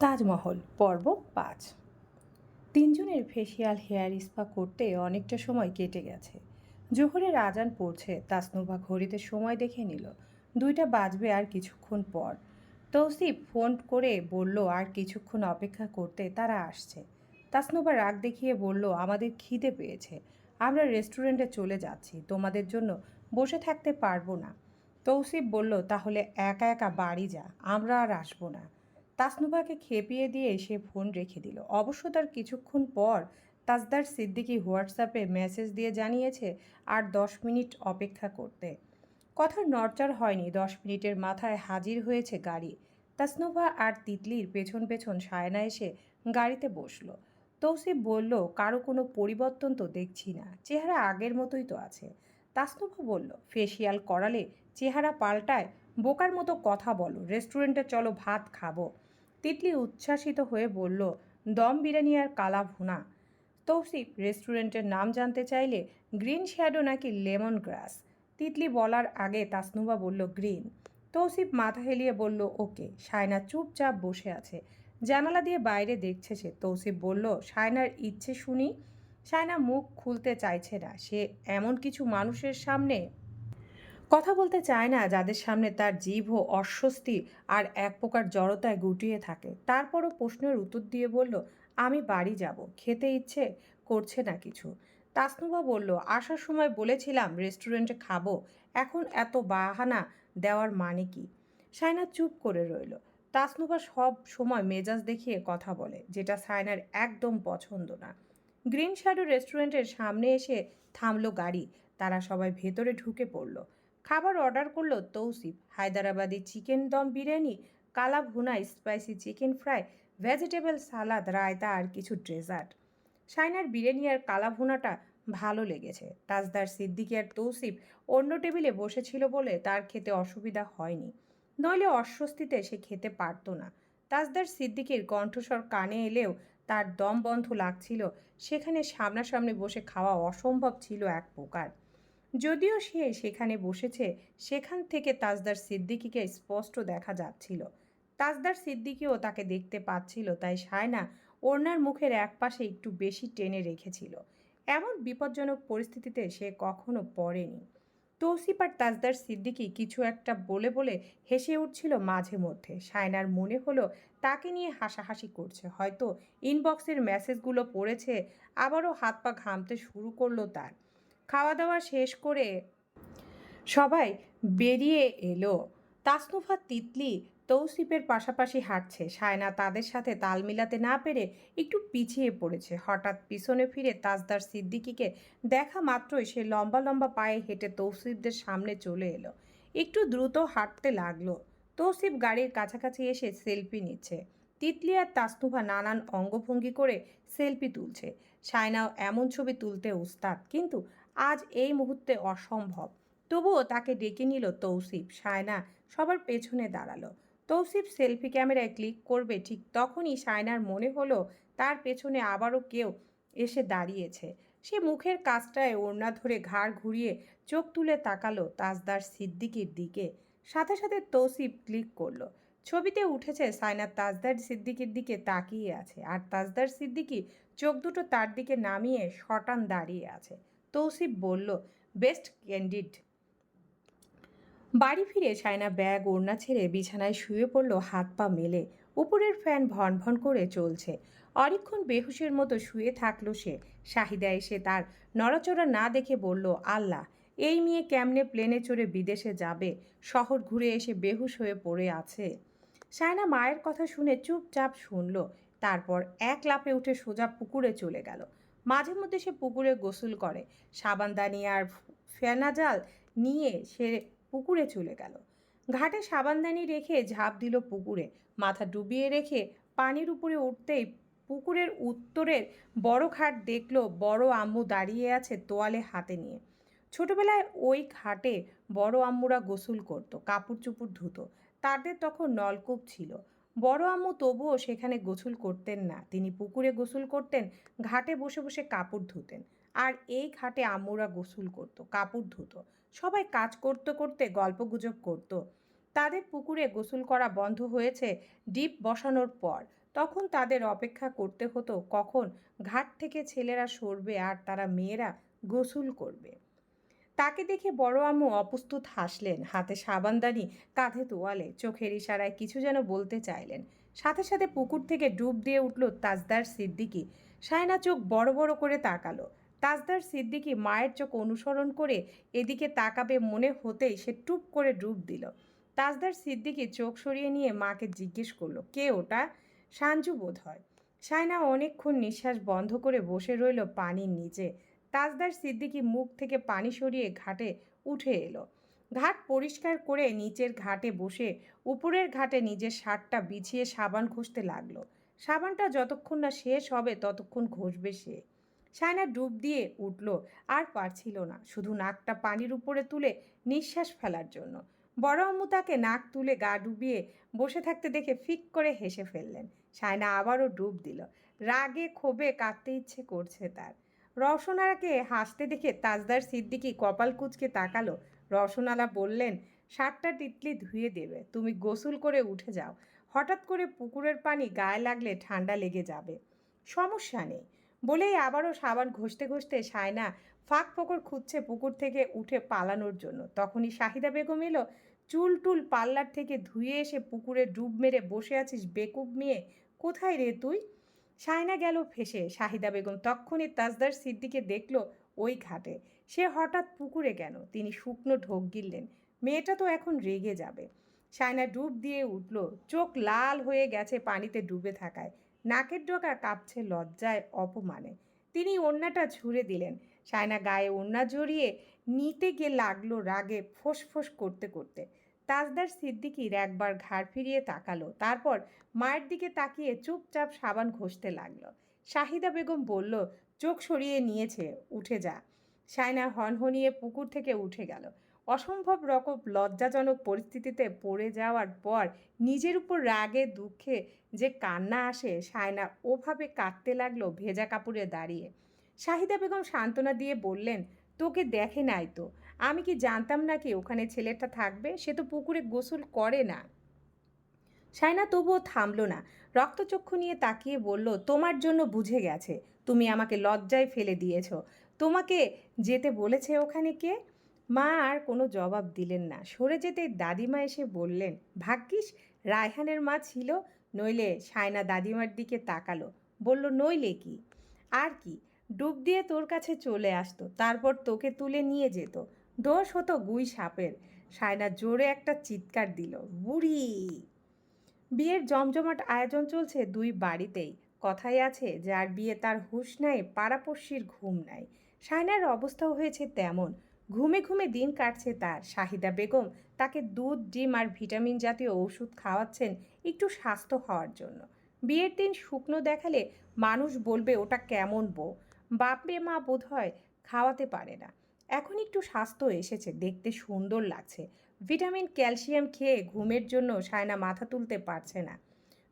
তাজমহল, পর্ব পাঁচ। তিনজনের ফেসিয়াল হেয়ার স্পা করতে অনেকটা সময় কেটে গেছে। জোহরের আজান পড়ছে তাসনুভা ঘড়িতে সময় দেখে নিল। দুইটা বাজবে আর কিছুক্ষণ পর। তৌসিফ ফোন করে বলল, আর কিছুক্ষণ অপেক্ষা করতে তারা আসছে। তাসনুভা রাগ দেখিয়ে বলল, আমাদের খিদে পেয়েছে। আমরা রেস্টুরেন্টে চলে যাচ্ছি। তোমাদের জন্য বসে থাকতে পারব না। তৌসিফ বলল, তাহলে একা একা বাড়ি যা। আমরা আর আসব না। তাসনুভাকে খেপিয়ে দিয়ে সে ফোন রেখে দিল। অবশ্য তার কিছুক্ষণ পর তাজদার সিদ্দিকি হোয়াটসঅ্যাপে মেসেজ দিয়ে জানিয়েছে, আর দশ মিনিট অপেক্ষা করতে। কথার নড়চড় হয়নি। দশ মিনিটের মাথায় হাজির হয়েছে গাড়ি। তাসনুভা আর তিতলির পেছন পেছন সায়না এসে গাড়িতে বসল। তৌসিফ বলল, কারও কোনো পরিবর্তন তো দেখছি না। চেহারা আগের মতোই তো আছে। তাসনুভা বলল, ফেসিয়াল করালে চেহারা পাল্টায়, বোকার মতো কথা বলো। রেস্টুরেন্টে চলো, ভাত খাব। তিতলি উচ্ছ্বাসিত হয়ে বলল, দম বিরিয়ানি আর কালা ভুনা। তৌসিফ, রেস্টুরেন্টের নাম জানতে চাইলে গ্রিন শ্যাডো নাকি লেমন গ্রাস তিতলি বলার আগে তাসনুবা বলল, গ্রিন তৌসিফ মাথা হেলিয়ে বলল, ওকে সায়না চুপচাপ বসে আছে। জানালা দিয়ে বাইরে দেখছে সে। তৌসিফ বলল সায়নার ইচ্ছে শুনি সায়না মুখ খুলতে চাইছে না। সে এমন কিছু মানুষের সামনে কথা বলতে চায় না, যাদের সামনে তার ও অস্বস্তি আর এক প্রকার জড়তায় গুটিয়ে থাকে। তারপরও প্রশ্নের উত্তর দিয়ে বলল, আমি বাড়ি যাব, খেতে ইচ্ছে করছে না কিছু। তাসনুবা বলল, আসার সময় বলেছিলাম রেস্টুরেন্টে খাব, এখন এত বাহানা দেওয়ার মানে কি? সায়না চুপ করে রইল। তাসনুবা সব সময় মেজাজ দেখিয়ে কথা বলে, যেটা সায়নার একদম পছন্দ না। গ্রিন শ্যাডো রেস্টুরেন্টের সামনে এসে থামলো গাড়ি, তারা সবাই ভেতরে ঢুকে পড়ল। খাবার অর্ডার করল Tausif. Hyderabadi chicken dum biryani kala bhuna, spicy chicken fry, vegetable salad, raita আর কিছু ডেজার্ট। সাইনার বিরিয়ানি আর কালা ভুনাটা ভালো লেগেছে। তাজদার সিদ্দিকি আর তৌসিফ অন্য টেবিলে বসেছিল বলে তার খেতে অসুবিধা হয়নি। নইলে অস্বস্তিতে সে খেতে পারতো না। তাজদার সিদ্দিকির কণ্ঠস্বর কানে এলেও তার দম বন্ধ লাগছিল। সেখানে সামনাসামনি বসে খাওয়া অসম্ভব ছিল এক প্রকার। যদিও সে সেখানে বসেছে, সেখান থেকে তাজদার সিদ্দিকিকে স্পষ্ট দেখা যাচ্ছিল। তাজদার সিদ্দিকিও তাকে দেখতে পাচ্ছিল, তাই সায়না ওড়নার মুখের একপাশে একটু বেশি টেনে রেখেছিল। এমন বিপজ্জনক পরিস্থিতিতে সে কখনো পড়েনি। তৌসিফ আর তাজদার সিদ্দিকি কিছু একটা বলে বলে হেসে উঠছিল মাঝে মধ্যে। সায়নার মনে হলো, তাকে নিয়ে হাসাহাসি করছে। হয়তো ইনবক্সের মেসেজগুলো পড়েছে, আবারও হাত পা ঘামতে শুরু করল তার। খাওয়া দাওয়া শেষ করে সবাই বেরিয়ে এলো। তাসনুফা তিতলি, তৌসিফের পাশাপাশি হাঁটছে। সায়না তাদের সাথে তাল মিলাতে না পেরে একটু পিছিয়ে পড়েছে। হঠাৎ পিছনে ফিরে তাজদার সিদ্দিকিকে দেখা মাত্রই সে লম্বা লম্বা পায়ে হেঁটে তৌসিফদের সামনে চলে এলো। একটু দ্রুত হাঁটতে লাগল। তৌসিফ গাড়ির কাছাকাছি এসে সেলফি নিচ্ছে। তিতলি আর তাসনুভা নানান অঙ্গভঙ্গি করে সেলফি তুলছে। সায়নাও এমন ছবি তুলতে উস্তাদ, কিন্তু আজ এই মুহূর্তে অসম্ভব। তবুও তাকে ডেকে নিল তৌসিফ। সায়না সবার পেছনে দাঁড়াল। তৌসিফ সেলফি ক্যামেরায় ক্লিক করবে ঠিক তখনই সায়নার মনে হলো তার পেছনে আবারও কেউ এসে দাঁড়িয়েছে। সে মুখের কাজটায় ওড়না ধরে ঘাড় ঘুরিয়ে চোখ তুলে তাকালো তাজদার সিদ্দিকির দিকে। সাথে সাথে তৌসিফ ক্লিক করল। ছবিতে উঠেছে সায়নার তাজদার সিদ্দিকির দিকে তাকিয়ে আছে আর তাজদার সিদ্দিকি চোখ দুটো তার দিকে নামিয়ে শটান দাঁড়িয়ে আছে। তৌসিফ বলল, বেস্ট ক্যান্ডিড। বাড়ি ফিরে সায়না ব্যাগ, ওড়না ছেড়ে বিছানায় শুয়ে পড়ল, হাত পা মেলে। উপরের ফ্যান ভন ভন করে চলছে। অনেকক্ষণ বেহুশের মতো শুয়ে থাকল সে। শাহিদা এসে তার নড়াচড়া না দেখে বলল, আল্লাহ, এই মেয়ে কেমনে প্লেনে চড়ে বিদেশে যাবে? শহর ঘুরে এসে বেহুশ হয়ে পড়ে আছে। সায়না মায়ের কথা শুনে চুপচাপ শুনল। তারপর এক লাফে উঠে সোজা পুকুরে চলে গেল। মাঝে মধ্যে সে পুকুরে গোসল করে। সাবানদানি আর ফেনাজাল নিয়ে সে পুকুরে চলে গেল। ঘাটে সাবানদানি রেখে ঝাঁপ দিল পুকুরে। মাথা ডুবিয়ে রেখে পানির উপরে উঠতেই পুকুরের উত্তরের বড় ঘাট দেখল বড় আম্মু দাঁড়িয়ে আছে তোয়ালে হাতে নিয়ে। ছোটবেলায় ওই ঘাটে বড় আম্মুরা গোসল করতো, কাপড় চুপড় ধুতো। তাদের তখন নলকূপ ছিল। বড় আম্মু তবুও সেখানে গোসল করতেন না। তিনি পুকুরে গোসল করতেন, ঘাটে বসে বসে কাপড় ধুতেন। আর এই ঘাটে আম্মুরা গোসল করতো, কাপড় ধুতো। সবাই কাজ করতে করতে, গল্পগুজব করতো। তাদের পুকুরে গোসল করা বন্ধ হয়েছে ডিপ বসানোর পর। তখন তাদের অপেক্ষা করতে হতো কখন ঘাট থেকে ছেলেরা সরবে আর তারা মেয়েরা গোসল করবে। তাকে দেখে বড় আম্মু অপ্রস্তুত হাসলেন। হাতে সাবানদানি কাঁধে তোয়ালে। চোখের ইশারায় কিছু যেন বলতে চাইলেন। সাথে সাথে পুকুর থেকে ডুব দিয়ে উঠল তাজদার সিদ্দিকি। সায়না চোখ বড় বড় করে তাকালো। তাজদার সিদ্দিকি মায়ের চোখ অনুসরণ করে এদিকে তাকাবে মনে হতেই সে টুপ করে ডুব দিল। তাজদার সিদ্দিকি চোখ সরিয়ে নিয়ে মাকে জিজ্ঞেস করল, কে ওটা? সাঞ্জু বোধ হয় সায়না অনেকক্ষণ নিঃশ্বাস বন্ধ করে বসে রইল পানির নিচে। তাজদার সিদ্দিকি মুখ থেকে পানি সরিয়ে ঘাটে উঠে এলো। ঘাট পরিষ্কার করে নিচের ঘাটে বসে উপরের ঘাটে নিজের শার্টটা বিছিয়ে সাবান ঘষতে লাগল। সাবানটা যতক্ষণ না শেষ হবে ততক্ষণ ঘষবে সে। সায়না ডুব দিয়ে উঠল, আর পারছিল না। শুধু নাকটা পানির উপরে তুলে নিঃশ্বাস ফেলার জন্য। বড় আম্মু তাকে নাক তুলে গা ডুবিয়ে বসে থাকতে দেখে ফিক করে হেসে ফেললেন। সায়না আবারও ডুব দিল। রাগে ক্ষোভে কাঁদতে ইচ্ছে করছে তার। রওশনারাকে হাসতে দেখে তাজদার সিদ্দিকি কপাল কুচকে তাকালো। রওশনালা বললেন, সাতটা তিতলি ধুয়ে দেবে, তুমি গোসল করে উঠে যাও। হঠাৎ করে পুকুরের পানি গায়ে লাগলে ঠান্ডা লেগে যাবে। সমস্যা নেই। বলেই আবারও সাবান ঘষতে ঘষতে সায়না ফাঁক ফোকর খুঁজছে পুকুর থেকে উঠে পালানোর জন্য। তখনই শাহিদা বেগম এলো, চুল টুল পাল্লার থেকে ধুয়ে এসে পুকুরে ডুব মেরে বসে আছিস বেকুব মেয়ে, কোথায় রে তুই? সায়না গেল ফেসে। শাহিদা বেগম তক্ষণই তাজদার সিদ্দিকে দেখল ওই ঘাটে। সে হঠাৎ পুকুরে কেন তিনি শুকনো ঢোক গিললেন। মেয়েটা তো এখন রেগে যাবে। সায়না ডুব দিয়ে উঠল। চোখ লাল হয়ে গেছে পানিতে ডুবে থাকায়। নাকের ডোকা কাঁপছে লজ্জায় অপমানে। তিনি ওড়নাটা ছুঁড়ে দিলেন। সায়না গায়ে ওড়না জড়িয়ে নিতে গিয়ে লাগল রাগে ফোঁস ফোঁস করতে করতে। তাজদার সিদ্দিকির একবার ঘাড় ফিরিয়ে তাকালো। তারপর মায়ের দিকে তাকিয়ে চুপচাপ সাবান ঘষতে লাগল। শাহিদা বেগম বলল, চোখ সরিয়ে নিয়েছে, উঠে যা। সায়না হনহনিয়ে পুকুর থেকে উঠে গেল। অসম্ভব রকম লজ্জাজনক পরিস্থিতিতে পড়ে যাওয়ার পর নিজের উপর রাগে, দুঃখে যে কান্না আসে, সায়না ওভাবে কাঁদতে লাগল ভেজা কাপড়ে দাঁড়িয়ে। শাহিদা বেগম সান্ত্বনা দিয়ে বললেন, তোকে দেখে নাই তো। আমি কি জানতাম না কি ওখানে ছেলেটা থাকবে? সে তো পুকুরে গোসল করে না। সায়না তবুও থামলো না। রক্তচক্ষু নিয়ে তাকিয়ে বলল, তোমার জন্য বুঝে গেছে। তুমি আমাকে লজ্জায় ফেলে দিয়েছ। তোমাকে যেতে বলেছে ওখানে কে? মা আর কোনো জবাব দিলেন না। সরে যেতে দাদিমা এসে বললেন, ভাগ্যিস, রায়হানের মা ছিল। নইলে সায়না দাদিমার দিকে তাকালো। বলল, নইলে কি? আর কি? ডুব দিয়ে তোর কাছে চলে আসতো। তারপর তোকে তুলে নিয়ে যেত। দোষ হতো গুই সাপের। সায়না জোরে একটা চিৎকার দিল, বুড়ি! বিয়ের জমজমাট আয়োজন চলছে দুই বাড়িতেই। কথাই আছে, যার বিয়ে তার হুঁশ নাই পাড়াপড়শির ঘুম নাই সায়নার অবস্থাও হয়েছে তেমন। ঘুমে ঘুমে দিন কাটছে তার। শাহিদা বেগম তাকে দুধ, ডিম আর ভিটামিন জাতীয় ওষুধ খাওয়াচ্ছেন একটু স্বাস্থ্য হওয়ার জন্য। বিয়ের দিন শুকনো দেখালে মানুষ বলবে, ওটা কেমন বউ? বাপে মা বোধ হয় খাওয়াতে পারে না। এখন একটু স্বাস্থ্য এসেছে, দেখতে সুন্দর লাগছে। ভিটামিন, ক্যালসিয়াম খেয়ে ঘুমের জন্য সায়না মাথা তুলতে পারছে না।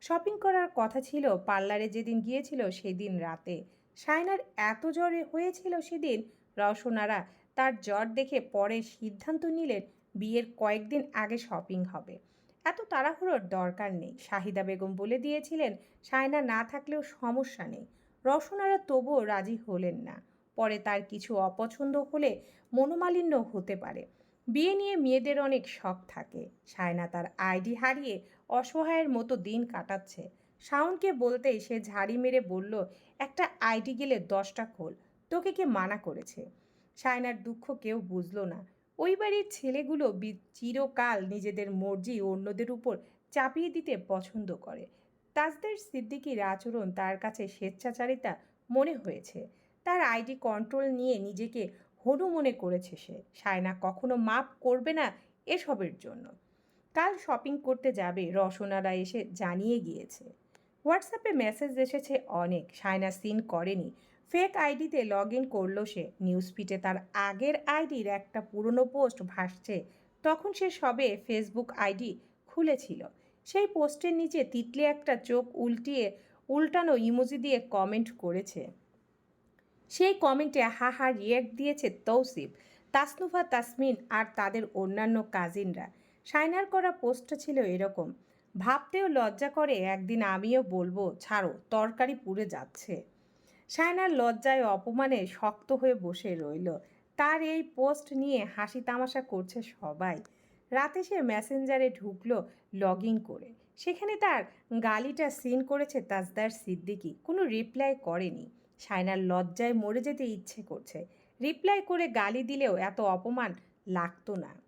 শপিং করার কথা ছিল, পার্লারে যেদিন গিয়েছিল সেদিন রাতে। সায়নার এত জ্বরে হয়েছিল সেদিন, রওশনারা তার জ্বর দেখে পরে সিদ্ধান্ত নিলেন বিয়ের কয়েকদিন আগে শপিং হবে। এত তাড়াহুড়োর দরকার নেই, শাহিদা বেগম বলে দিয়েছিলেন, সায়না না থাকলেও সমস্যা নেই। রসনারা তবুও রাজি হলেন না। পরে তার কিছু অপছন্দ হলে মনোমালিন্য হতে পারে। বিয়ে নিয়ে মেয়েদের অনেক শখ থাকে। সায়না তার আইডি হারিয়ে অসহায়ের মতো দিন কাটাচ্ছে। শাওনকে বলতেই সে ঝাড়ি মেরে বলল, একটা আইডি গেলে দশটা খোল, তোকে কে মানা করেছে? সায়নার দুঃখ কেউ বুঝলো না। ওই বাড়ির ছেলেগুলো চিরকাল নিজেদের মর্জি অন্যদের উপর চাপিয়ে দিতে পছন্দ করে। তাজদের সিদ্দিকির আচরণ তার কাছে স্বেচ্ছাচারিতা মনে হয়েছে। তার আইডি কন্ট্রোল নিয়ে নিজেকে হনু মনে করেছে সে। সায়না কখনো মাপ করবে না এসবের জন্য। কাল শপিং করতে যাবে রসনারা এসে জানিয়ে গিয়েছে। হোয়াটসঅ্যাপে মেসেজ এসেছে অনেক, সায়না সিন করেনি। ফেক আইডিতে লগ ইন করল সে। নিউজ ফিটে তার আগের আইডির একটা পুরনো পোস্ট ভাসছে। তখন সে সবে ফেসবুক আইডি খুলেছিল। সেই পোস্টের নিচে তিতলি একটা চোখ উল্টিয়ে, উল্টানো ইমোজি দিয়ে কমেন্ট করেছে। সেই কমেন্টে হা হা রিয়াক্ট দিয়েছে তৌসিফ তাসনুফা তাসমিন আর তাদের অন্যান্য কাজিনরা। সাইনার করা পোস্টটা ছিল এরকম, ভাবতেও লজ্জা করে একদিন আমিও বলব, ছাড়ো, তরকারি পুড়ে যাচ্ছে। সায়নার লজ্জায় অপমানে শক্ত হয়ে বসে রইল। তার এই পোস্ট নিয়ে হাসি তামাশা করছে সবাই। রাতে সে মেসেঞ্জারে ঢুকলো লগ ইন করে। সেখানে তার গালিটা সিন করেছে তাজদার সিদ্দিকি, কোনো রিপ্লাই করেনি। সায়নার লজ্জায় মরে যেতে ইচ্ছে করছে। রিপ্লাই করে গালি দিলেও এত অপমান লাগতো না।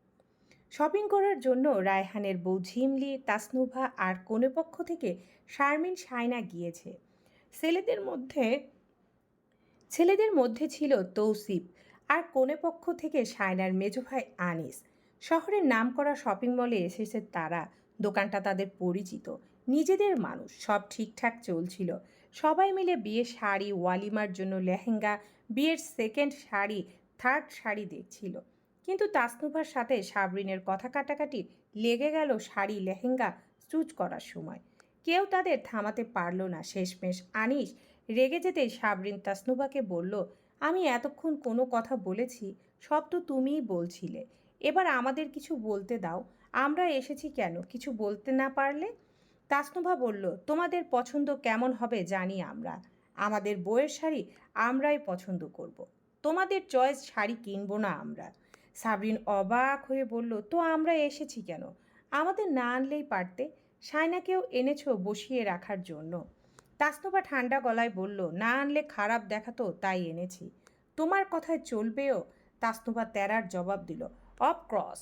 শপিং করার জন্য রায়হানের বউ ঝিমলি, তাসনুভা আর কোনে পক্ষ থেকে শারমিন, সায়না গিয়েছে। ছেলেদের মধ্যে ছেলেদের মধ্যে ছিল তৌসিফ আর কোনে পক্ষ থেকে সায়নার মেজো ভাই আনিস। শহরের নামকরা শপিং মলে এসেছে তারা। দোকানটা তাদের পরিচিত। নিজেদের মানুষ। সব ঠিকঠাক চলছিল। সবাই মিলে বিয়ের শাড়ি, ওয়ালিমার জন্য লেহেঙ্গা, বিয়ের সেকেন্ড শাড়ি থার্ড শাড়ি দেখছিল। কিন্তু তাসনুভার সাথে সাবরিনের কথা কাটাকাটি লেগে গেল শাড়ি, লেহেঙ্গা স্টুচ করার সময়। কেউ তাদের থামাতে পারল না শেষমেশ। আনিস রেগে যেতেই সাবরিন তাসনুভাকে বলল, আমি এতক্ষণ কোনো কথা বলেছি, সব তো তুমিই বলছিলে। এবার আমাদের কিছু বলতে দাও। আমরা এসেছি কেন? কিছু বলতে না পারলে? তাসনুভা বলল, তোমাদের পছন্দ কেমন হবে জানি আমরা। আমাদের বইয়ের শাড়ি আমরাই পছন্দ করব। তোমাদের চয়েস শাড়ি কিনবো না আমরা। সাবরিন অবাক হয়ে বলল, তো আমরা এসেছি কেন? আমাদের না আনলেই পারতে। সায়নাকেও এনেছো বসিয়ে রাখার জন্য। তাসনুভা ঠান্ডা গলায় বলল, না আনলে খারাপ দেখাতো তাই এনেছি। তোমার কথায় চলবেও? তাসনুভা তেরার জবাব দিল, অফ ক্রস।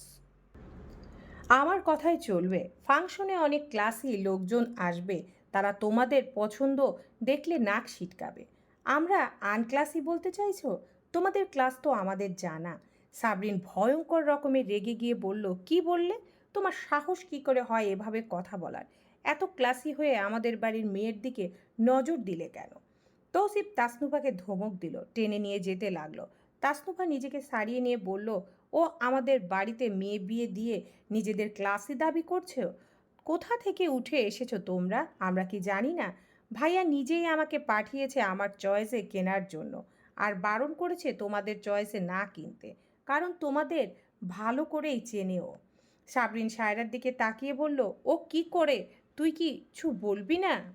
আমার কথাই চলবে। ফাংশনে অনেক ক্লাসি লোকজন আসবে, তারা তোমাদের পছন্দ দেখলে নাক ছিটকাবে। আমরা আনক্লাসি বলতে চাইছো? তোমাদের ক্লাস তো আমাদের জানা। সাবরিন ভয়ঙ্কর রকমের রেগে গিয়ে বলল, কি বললে? তোমার সাহস কি করে হয় এভাবে কথা বলার? এত ক্লাসি হয়ে আমাদের বাড়ির মেয়ের দিকে নজর দিলে কেন? তৌসিফ তাসনুফাকে ধমক দিল, টেনে নিয়ে যেতে লাগল। তাসনুফা নিজেকে সারিয়ে নিয়ে বলল ও আমাদের বাড়িতে মেয়ে বিয়ে দিয়ে নিজেদের ক্লাসে দাবি করছে। কোথা থেকে উঠে এসেছ তোমরা? আমরা কি জানি না। ভাইয়া নিজেই আমাকে পাঠিয়েছে আমার চয়েসে কেনার জন্য আর বারণ করেছে তোমাদের চয়েসে না কিনতে। কারণ তোমাদের ভালো করেই চেনেও সাবরিন সায়রার দিকে তাকিয়ে বলল, ও কি করে? তুই কি কিছু বলবি না?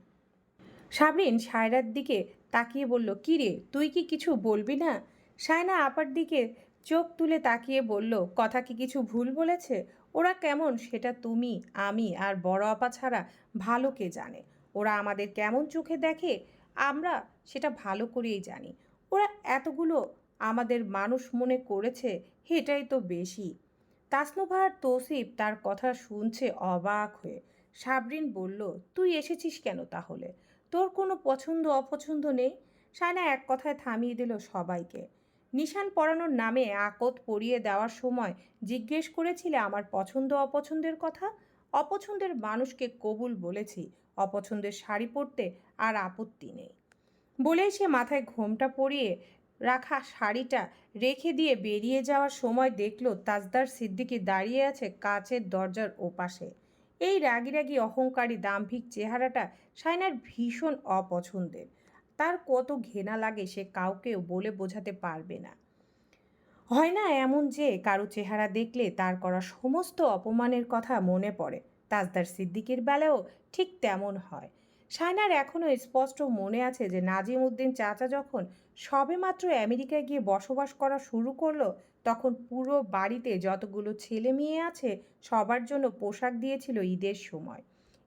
সাবরিন সায়রার দিকে তাকিয়ে বলল, কি রে, তুই কি কিছু বলবি না? সায়না আপার দিকে চোখ তুলে তাকিয়ে বলল, কথা কি কিছু ভুল বলেছে? ওরা কেমন? সেটা তুমি, আমি আর বড় আপা ছাড়া ভালো কে জানে? ওরা আমাদের কেমন চোখে দেখে? আমরা সেটা ভালো করেই জানি। ওরা এতগুলো আমাদের মানুষ মনে করেছে, এটাই তো বেশি। তাসনুভার তৌসিফ তার কথা শুনছে অবাক হয়ে। সাবরিন বলল, তুই এসেছিস কেন তাহলে? তোর কোনো পছন্দ অপছন্দ নেই? সায়না এক কথায় থামিয়ে দিল সবাইকে। নিশান পরানোর নামে আকত পরিয়ে দেওয়ার সময় জিজ্ঞেস করেছিলে আমার পছন্দ অপছন্দের কথা? অপছন্দের মানুষকে কবুল বলেছি, অপছন্দের শাড়ি পরতে আর আপত্তি নেই। বলেই সে মাথায় ঘোমটা পরিয়ে রাখা শাড়িটা রেখে দিয়ে বেরিয়ে যাওয়ার সময় দেখল তাজদার সিদ্দিকি দাঁড়িয়ে আছে কাচের দরজার ওপাশে। এই রাগি রাগি অহংকারী দাম্ভিক চেহারাটা সায়নার ভীষণ অপছন্দের। তার কত ঘেনা লাগে সে কাউকেও বলে বোঝাতে পারবে না। হয় না এমন যে কারও চেহারা দেখলে তার করা সমস্ত অপমানের কথা মনে পড়ে। তাজদার সিদ্দিকের বেলাও ঠিক তেমন হয়। সায়নার এখনও স্পষ্ট মনে আছে যে নাজিম উদ্দিন চাচা যখন সবেমাত্র আমেরিকায় গিয়ে বসবাস করা শুরু করল, তখন পুরো বাড়িতে যতগুলো ছেলে মেয়ে আছে সবার জন্য পোশাক দিয়েছিল ঈদের সময়।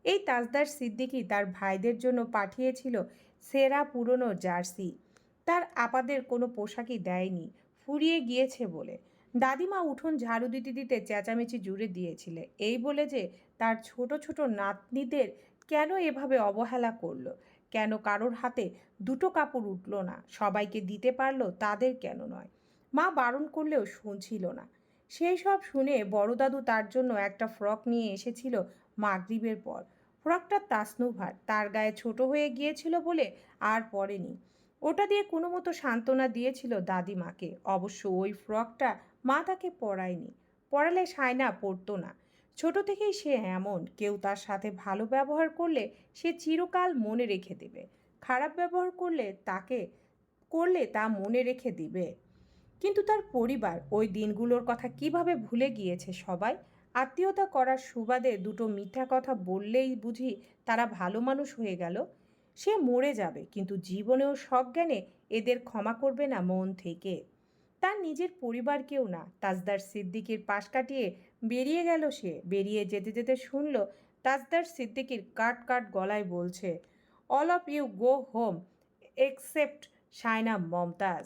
এই তাজদার সিদ্দিকি তার ভাইদের জন্য পাঠিয়েছিল সেরা পুরনো জার্সি। তার আপাদের কোনো পোশাকই দেয়নি, ফুরিয়ে গিয়েছে বলে। দাদিমা উঠোন ঝাড়ু দিতে দিতে চেঁচামেচি জুড়ে দিয়েছিলে। এই বলে যে তার ছোট ছোট নাতনিদের কেন এভাবে অবহেলা করল? কেন কারোর হাতে দুটো কাপড় উঠল না? সবাইকে দিতে পারল তাদের কেন নয়? মা বারণ করলেও শুনছিল না। সেই সব শুনে বড় দাদু তার জন্য একটা ফ্রক নিয়ে এসেছিল মাগরিবের পর। ফ্রকটা তাসনুভার। তার গায়ে ছোট হয়ে গিয়েছিল বলে আর পরেনি ওটা দিয়ে কোনো মতো সান্ত্বনা দিয়েছিল দাদিমাকে। অবশ্য ওই ফ্রকটা মা তাকে পরায়নি। পড়ালে সায়না পরতো না। ছোট থেকেই সে এমন। কেউ তার সাথে ভালো ব্যবহার করলে সে চিরকাল মনে রেখে দেবে। খারাপ ব্যবহার করলে তাকে, করলে তা মনে রেখে দিবে। কিন্তু তার পরিবার ওই দিনগুলোর কথা কীভাবে ভুলে গিয়েছে সবাই? আত্মীয়তা করার সুবাদে দুটো মিথ্যা কথা বললেই বুঝি তারা ভালো মানুষ হয়ে গেল। সে মরে যাবে, কিন্তু জীবনেও সজ্ঞানে এদের ক্ষমা করবে না মন থেকে। তার নিজের পরিবারকেও না। তাজদার সিদ্দিকির পাশ কাটিয়ে বেরিয়ে গেল সে। বেরিয়ে যেতে যেতে শুনল, তাজদার সিদ্দিকির কাট কাট গলায় বলছে all of you go home except Saina, Momtaz.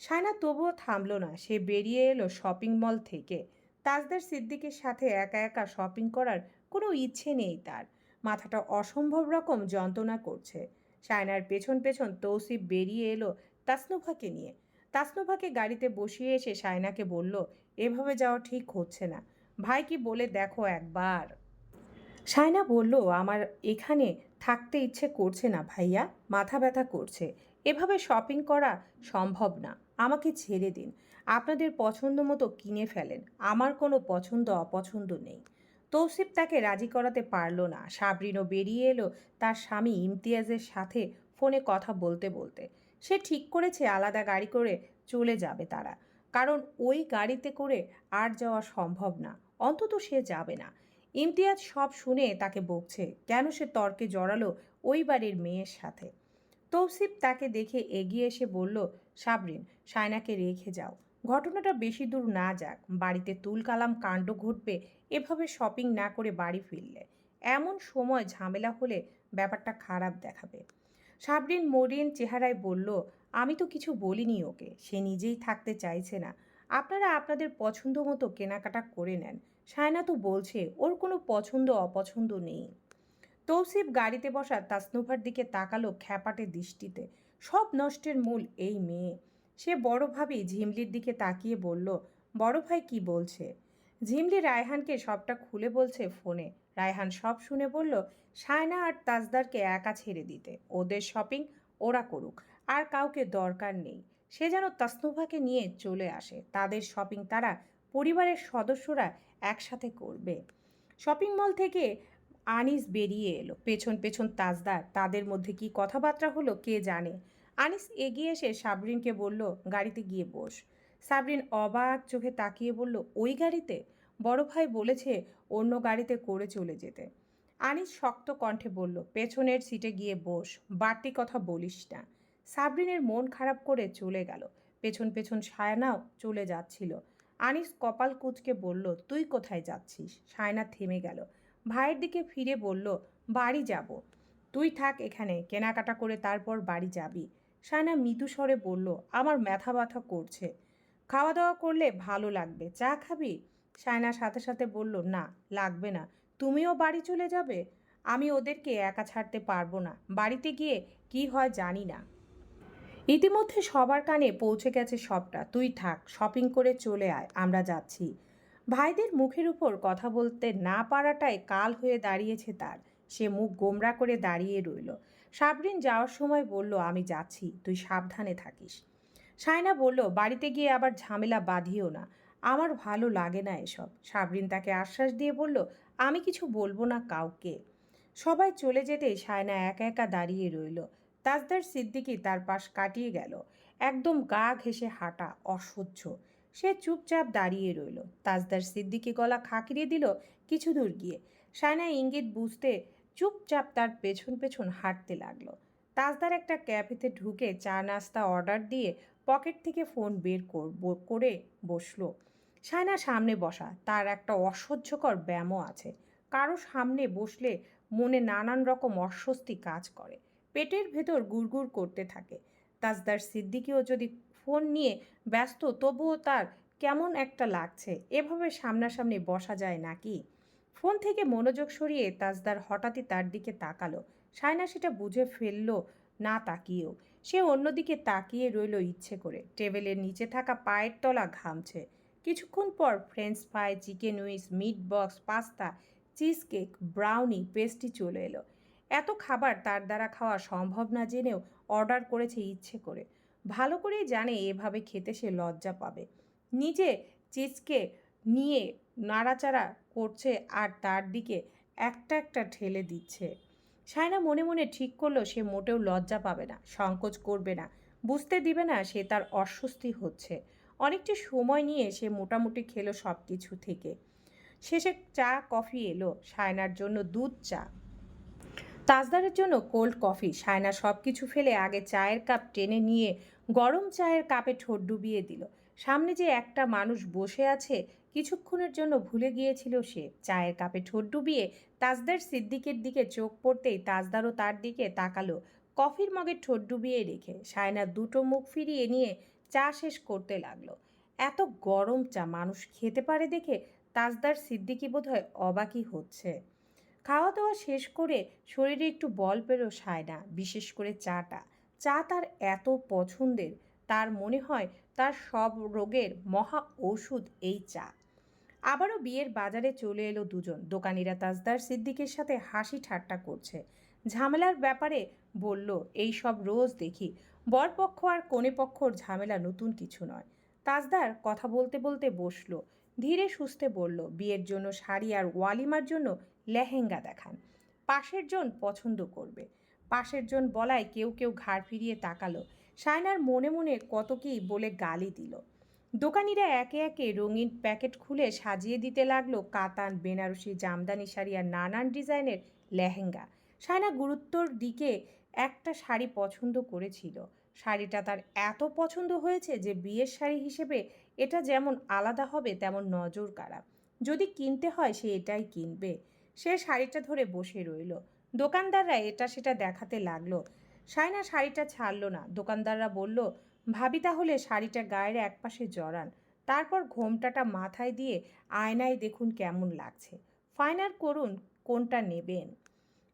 Saina তবুও থামলো না। সে বেরিয়ে এলো শপিং মল থেকে। তাজদার সিদ্দিকের সাথে একা একা শপিং করার কোনো ইচ্ছে নেই তার। মাথাটা অসম্ভব রকম যন্ত্রণা করছে। সায়নার পেছন পেছন তৌসিফ বেরিয়ে এলো তাসনুভাকে নিয়ে। তাসনুভাকে গাড়িতে বসিয়ে এসে সায়নাকে বলল, এভাবে যাওয়া ঠিক হচ্ছে না। ভাই কি বলে দেখো একবার? সায়না বলল, আমার এখানে থাকতে ইচ্ছে করছে না ভাইয়া। মাথা ব্যথা করছে। এভাবে শপিং করা সম্ভব না। আমাকে ছেড়ে দিন। আপনাদের পছন্দ মতো কিনে ফেলেন। আমার কোনো পছন্দ অপছন্দ নেই। তৌসিফ তাকে রাজি করাতে পারল না। সাবরিনও বেরিয়ে এলো তার স্বামী ইমতিয়াজের সাথে ফোনে কথা বলতে বলতে। সে ঠিক করেছে আলাদা গাড়ি করে চলে যাবে তারা। কারণ ওই গাড়িতে করে আর যাওয়া সম্ভব না। অন্তত সে যাবে না। ইমতিয়াজ সব শুনে তাকে বকছে, কেন সে তর্কে জড়ালো ওই বাড়ির মেয়ের সাথে? তৌসিফ তাকে দেখে এগিয়ে এসে বলল সাবরিন সায়নাকে রেখে যাও। ঘটনাটা বেশি দূর না যাক, বাড়িতে তুলকালাম কাণ্ড ঘটবে, এভাবে শপিং না করে বাড়ি ফিরলে। এমন সময় ঝামেলা হলে ব্যাপারটা খারাপ দেখাবে। সাবরিন মরিন চেহারায় বলল, আমি তো কিছু বলিনি ওকে, সে নিজেই থাকতে চাইছে না। আপনারা আপনাদের পছন্দ মতো কেনাকাটা করে নেন। সায়না তো বলছে, ওর কোনো পছন্দ অপছন্দ নেই। তৌসিফ গাড়িতে বসা তাসনুভার দিকে তাকালো খ্যাপাটে দৃষ্টিতে। সব নষ্টের মূল এই মেয়ে। সে বড় ভাবি ঝিমলির দিকে তাকিয়ে বলল, বড় ভাই কি বলছে? ঝিমলি রায়হানকে সবটা খুলে বলছে ফোনে। রায়হান সব শুনে বলল, সায়না আর তাজদারকে একা ছেড়ে দিতে। ওদের শপিং ওরা করুক, আর কাউকে দরকার নেই। সে যেন তাসনুভাকে নিয়ে চলে আসে। তাদের শপিং তারা পরিবারের সদস্যরা একসাথে করবে। শপিং মল থেকে আনিস বেরিয়ে এলো। পেছন পেছন তাজদার, তাদের মধ্যে কি কথাবার্তা হলো কে জানে? আনিস এগিয়ে এসে সাবরিনকে বলল, গাড়িতে গিয়ে বস। সাবরিন অবাক চোখে তাকিয়ে বলল, ওই গাড়িতে? বড় ভাই বলেছে, অন্য গাড়িতে করে চলে যেতে। আনিস শক্ত কণ্ঠে বলল, পেছনের সিটে গিয়ে বস, বাড়তি কথা বলিস না। সাবরিনের মন খারাপ করে চলে গেল। পেছন পেছন সায়নাও চলে যাচ্ছিল। আনিস কপাল কুচকে বলল, তুই কোথায় যাচ্ছিস? সায়না থেমে গেল। ভাইয়ের দিকে ফিরে বলল, বাড়ি যাব। তুই থাক এখানে, কেনাকাটা করে তারপর বাড়ি যাবি। সায়না মৃদু স্বরে বলল, আমার মাথা ব্যথা করছে। খাওয়া দাওয়া করলে ভালো লাগবে। চা খাবি? সায়না সাথে সাথে বলল, না, লাগবে না। তুমিও বাড়ি চলে যাবে? আমি ওদেরকে একা ছাড়তে পারব না। বাড়িতে গিয়ে কি হয় জানি না। ইতিমধ্যে সবার কানে পৌঁছে গেছে সবটা। তুই থাক, শপিং করে চলে আয়, আমরা যাচ্ছি। ভাইদের মুখের উপর কথা বলতে না পারাটাই কাল হয়ে দাঁড়িয়েছে তার। সে মুখ গোমরা করে দাঁড়িয়ে রইল। সাবরিন যাওয়ার সময় বলল, আমি যাচ্ছি, তুই সাবধানে থাকিস। সায়না বলল, বাড়িতে গিয়ে আবার ঝামেলা বাঁধিও না। আমার ভালো লাগে না এসব। সাবরিন তাকে আশ্বাস দিয়ে বলল, আমি কিছু বলব না কাউকে। সবাই চলে যেতে সায়না একা একা দাঁড়িয়ে রইল। তাজদার সিদ্দিকি তার পাশ কাটিয়ে গেল। একদম গা ঘেঁষে হাঁটা অসহ্য। সে চুপচাপ দাঁড়িয়ে রইল। তাজদার সিদ্দিকি গলা খাকিয়ে দিল কিছু দূর গিয়ে। সায়না ইঙ্গিত বুঝতে চুপচাপ তার পেছন পেছন হাঁটতে লাগল। তাজদার একটা ক্যাফেতে ঢুকে চা নাস্তা অর্ডার দিয়ে পকেট থেকে ফোন বের কর- বসল। সায়না সামনে বসা, তার একটা অসহ্যকর ব্যায়ামও আছে। কারও সামনে বসলে মনে নানান রকম অস্বস্তি কাজ করে। পেটের ভেতর গুড়গুড় করতে থাকে। তাজদার সিদ্দিকিও যদি ফোন নিয়ে ব্যস্ত, তবুও তার কেমন একটা লাগছে? এভাবে সামনাসামনি বসা যায় নাকি? ফোন থেকে মনোযোগ সরিয়ে তাজদার হঠাৎই তার দিকে তাকালো। সায়না সেটা বুঝে ফেলল না তাকিয়েও। সে অন্যদিকে তাকিয়ে রইল ইচ্ছে করে। টেবিলের নিচে থাকা পায়ের তলা ঘামছে। কিছুক্ষণ পর ফ্রেঞ্চ ফ্রাই, চিকেন উইস, meat box, pasta cheesecake brownie, pastry চলে এলো। এত খাবার তার দ্বারা খাওয়া সম্ভব না জেনেও অর্ডার করেছে ইচ্ছে করে। ভালো করেই জানে এভাবে খেতে সে লজ্জা পাবে। নিজে চিজকে নিয়ে নাড়াচাড়া করছে আর তার দিকে একটা একটা ঠেলে দিচ্ছে। সায়না মনে মনে ঠিক করল সে মোটেও লজ্জা পাবে না, সংকোচ করবে না, বুঝতে দিবে না সে তার অস্বস্তি হচ্ছে। অনেকটি সময় নিয়ে সে মোটামুটি খেলো সব কিছু থেকে। শেষে চা, কফি এলো সায়নার জন্য দুধ, চা। তাজদারের জন্য কোল্ড কফি। সায়না সব কিছু ফেলে আগে চায়ের কাপ টেনে নিয়ে গরম চায়ের কাপে ঠোঁট ডুবিয়ে দিল। সামনে যে একটা মানুষ বসে আছে, কিছুক্ষণের জন্য ভুলে গিয়েছিল সে। চায়ের কাপে ঠোঁট ডুবিয়ে তাজদার সিদ্দিকের দিকে চোখ পড়তেই তাজদারও তার দিকে তাকালো, কফির মগে ঠোঁট ডুবিয়ে রেখে। সায়না দুটো মুখ ফিরিয়ে নিয়ে চা শেষ করতে লাগল। এত গরম চা মানুষ খেতে পারে দেখে তাজদার সিদ্দিকি বোধহয় অবাকই হচ্ছে। খাওয়া দাওয়া শেষ করে শরীরে একটু বল পেল সায়না, বিশেষ করে চাটা। চা তার এত পছন্দের, তার মনে হয় তার সব রোগের মহা ওষুধ এই চা। আবারও বিয়ের বাজারে চলে এলো দুজন। দোকানিরা তাজদার সিদ্দিকের সাথে হাসি ঠাট্টা করছে। ঝামেলার ব্যাপারে বলল, এই সব রোজ দেখি। বরপক্ষ আর কনে পক্ষর ঝামেলা নতুন কিছু নয়। তাজদার কথা বলতে বলতে বসল। ধীরে সুস্থে বলল, বিয়ের জন্য শাড়ি আর ওয়ালিমার জন্য লেহেঙ্গা দেখান। পাশের জন পছন্দ করবে। পাশের জন বলায় কেউ কেউ ঘাড় ফিরিয়ে তাকালো। সায়নার মনে মনে কত কী বলে গালি দিল। দোকানিরা একে একে রঙিন প্যাকেট খুলে সাজিয়ে দিতে লাগল কাতান, বেনারসি, জামদানি শাড়ি আর নানান ডিজাইনের লেহেঙ্গা। সায়না গুরুত্বর দিকে একটা শাড়ি পছন্দ করেছিল। শাড়িটা তার এত পছন্দ হয়েছে যে বিয়ের শাড়ি হিসেবে এটা যেমন আলাদা হবে তেমন নজর কাড়া যদি কিনতে হয় সে এটাই কিনবে। সে শাড়িটা ধরে বসে রইল। দোকানদাররা এটা সেটা দেখাতে লাগল। সায়না শাড়িটা ছাড়লো না। দোকানদাররা বলল, ভাবি তাহলে শাড়িটা গায়ের একপাশে জড়ান। তারপর ঘোমটাটা মাথায় দিয়ে আয়নায় দেখুন কেমন লাগছে। ফাইনাল করুন কোনটা নেবেন।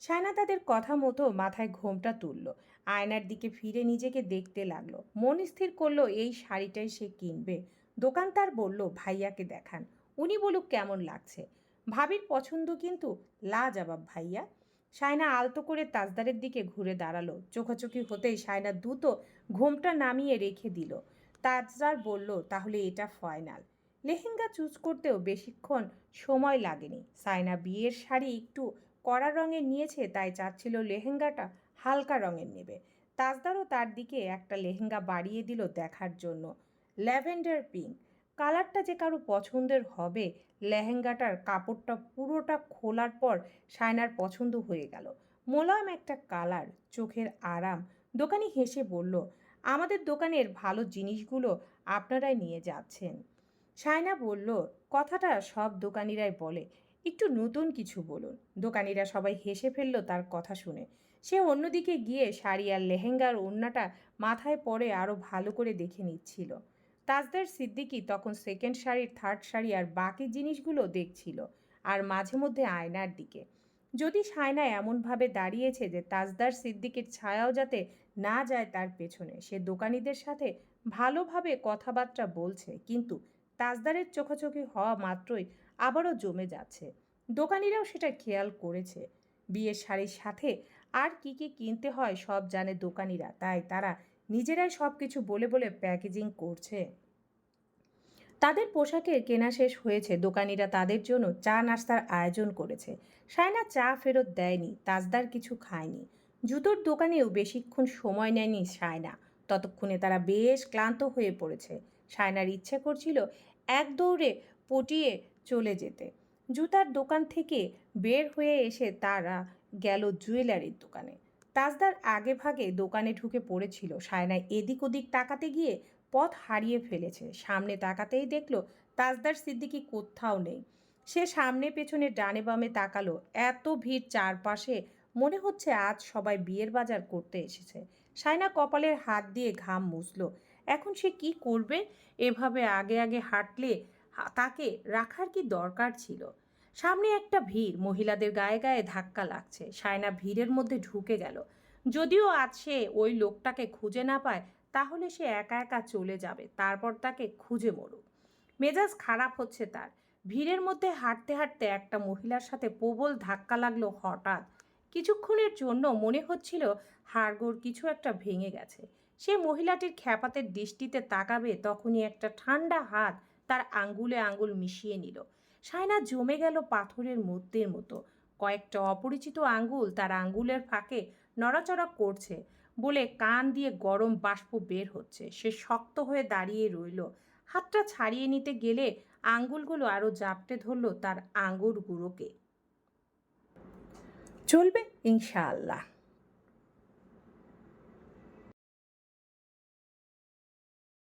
সায়না তাদের কথা মতো মাথায় ঘোমটা তুলল। আয়নার দিকে ফিরে নিজেকে দেখতে লাগল। মন স্থির করল, এই শাড়িটাই সে কিনবে। দোকানদার বলল, ভাইয়াকে দেখান। উনি বলুক কেমন লাগছে। ভাবির পছন্দ কিন্তু লাজবাব ভাইয়া। সায়না আলতো করে তাজদারের দিকে ঘুরে দাঁড়াল। চোখাচোখি হতেই সায়না দ্রুত ঘোমটা নামিয়ে রেখে দিল। তাজদার বলল, তাহলে এটা ফাইনাল। লেহেঙ্গা চুজ করতেও বেশিক্ষণ সময় লাগেনি। সায়না বিয়ের শাড়ি একটু কড়া রঙের নিয়েছে, তাই চাচ্ছিল লেহেঙ্গাটা হালকা রঙের নেবে। তাজদারও তার দিকে একটা লেহেঙ্গা বাড়িয়ে দিল দেখার জন্য। Lavender pink. কালারটা যে কারও পছন্দের হবে, লেহেঙ্গাটার কাপড়টা পুরোটা খোলার পর সায়নার পছন্দ হয়ে গেল। মোলায়েম একটা কালার, চোখের আরাম। দোকানি হেসে বলল, আমাদের দোকানের ভালো জিনিসগুলো আপনারাই নিয়ে যাচ্ছেন। সায়না বলল, কথাটা সব দোকানিরাই বলে। একটু নতুন কিছু বলুন। দোকানিরা সবাই হেসে ফেলল তার কথা শুনে। সে অন্যদিকে গিয়ে শাড়ি আর লেহেঙ্গার ওড়নাটা মাথায় পরে আরও ভালো করে দেখে নিচ্ছিল। তাজদার সিদ্দিকি তখন সেকেন্ড শাড়ির থার্ড শাড়ি আর বাকি জিনিসগুলো দেখছিল আর মাঝে মধ্যে আয়নার দিকে। যদি সায়না এমনভাবে দাঁড়িয়েছে যে তাজদার সিদ্দিকের ছায়াও যাতে না যায় তার পেছনে, সে দোকানিদের সাথে ভালোভাবে কথাবার্তা বলছে, কিন্তু তাজদারের চোখাচোখি হওয়া মাত্রই আবারও জমে যাচ্ছে। দোকানিরাও সেটা খেয়াল করেছে। বিয়ের শাড়ির সাথে আর কি কি কিনতে হয় সব জানে দোকানিরা, তাই তারা নিজেরাই সব কিছু বলে বলে প্যাকেজিং করছে। তাদের পোশাকের কেনা শেষ হয়েছে। দোকানিরা তাদের জন্য চা নাস্তার আয়োজন করেছে। সায়না চা ফেরত দেয়নি, তাজদার কিছু খায়নি। জুতোর দোকানেও বেশিক্ষণ সময় নেয়নি সায়না ততক্ষণে তারা বেশ ক্লান্ত হয়ে পড়েছে। সায়নার ইচ্ছে করছিল এক দৌড়ে পটিয়ে চলে যেতে। জুতার দোকান থেকে বের হয়ে এসে তারা গেল জুয়েলারির দোকানে। তাজদার আগে ভাগে দোকানে ঢুকে পড়েছিল। সায়না এদিক ওদিক তাকাতে গিয়ে পথ হারিয়ে ফেলেছে। সামনে তাকাতেই দেখল তাজদার সিদ্দিকি কোথাও নেই। সে সামনে পেছনে ডানে বামে তাকালো। এত ভিড় চারপাশে মনে হচ্ছে আজ সবাই বিয়ের বাজার করতে এসেছে। সায়না কপালের হাত দিয়ে ঘাম মুছলো। এখন সে কি করবে? এভাবে আগে আগে হাঁটলে তাকে রাখার কি দরকার ছিল? সামনে একটা ভিড়। মহিলাদের গায়ে গায়ে ধাক্কা লাগছে। সায়না ভিড়ের মধ্যে ঢুকে গেল। যদিও আজ সে ওই লোকটাকে খুঁজে না পায়, তাহলে সে একা একা চলে যাবে। তারপর তাকে খুঁজে মরুক। মেজাজ খারাপ হচ্ছে তার। ভিড়ের মধ্যে হাঁটতে হাঁটতে একটা মহিলার সাথে প্রবল ধাক্কা লাগল হঠাৎ। কিছুক্ষণের জন্য মনে হচ্ছিল হাড়গোড় কিছু একটা ভেঙে গেছে। সে মহিলাটির খ্যাপাতের দৃষ্টিতে তাকাবে তখনই একটা ঠান্ডা হাত তার আঙ্গুলে আঙ্গুল মিশিয়ে নিল। সায়না জমে গেল পাথরের মধ্যের মতো। কয়েকটা অপরিচিত আঙ্গুল তার আঙ্গুলের ফাঁকে নড়াচড়া করছে বলে কান দিয়ে গরম বাষ্প বের হচ্ছে। সে শক্ত হয়ে দাঁড়িয়ে রইল। হাতটা ছাড়িয়ে নিতে গেলে আঙ্গুলগুলো আরও জাপটে ধরল তার আঙ্গুরগুলোকে। চলবে ইনশাআল্লাহ।